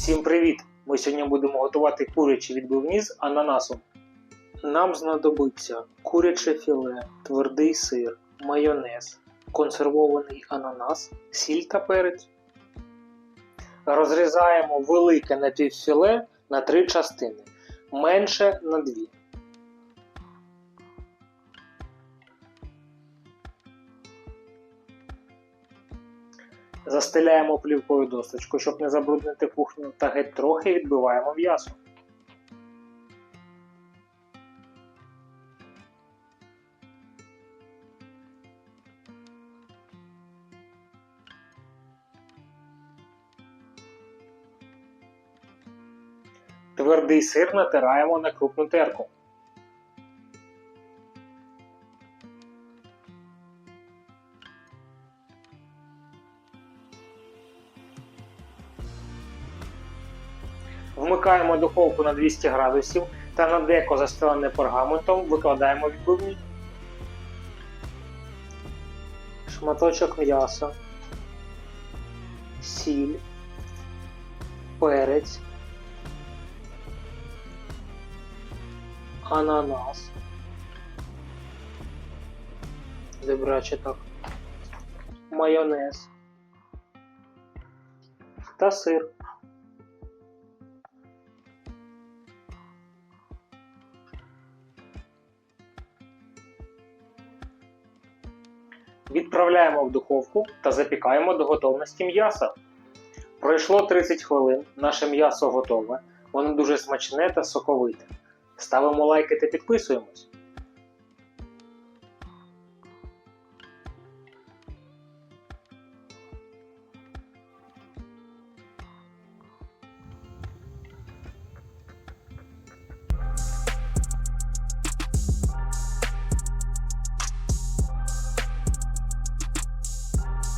Всім привіт! Ми сьогодні будемо готувати курячі відбивні з ананасом. Нам знадобиться куряче філе, твердий сир, майонез, консервований ананас, сіль та перець. Розрізаємо велике напівфіле на три частини, менше на дві. Застеляємо плівкою досточку, щоб не забруднити кухню, та геть трохи відбиваємо м'ясо. Твердий сир натираємо на крупну терку. Вмикаємо духовку на 200 градусів та на деко застелене пергаментом викладаємо відбивні. Шматочок м'яса, сіль, перець, ананас. Добряче так. Майонез та сир. Відправляємо в духовку та запікаємо до готовності м'яса. Пройшло 30 хвилин, наше м'ясо готове, воно дуже смачне та соковите. Ставимо лайки та підписуємось.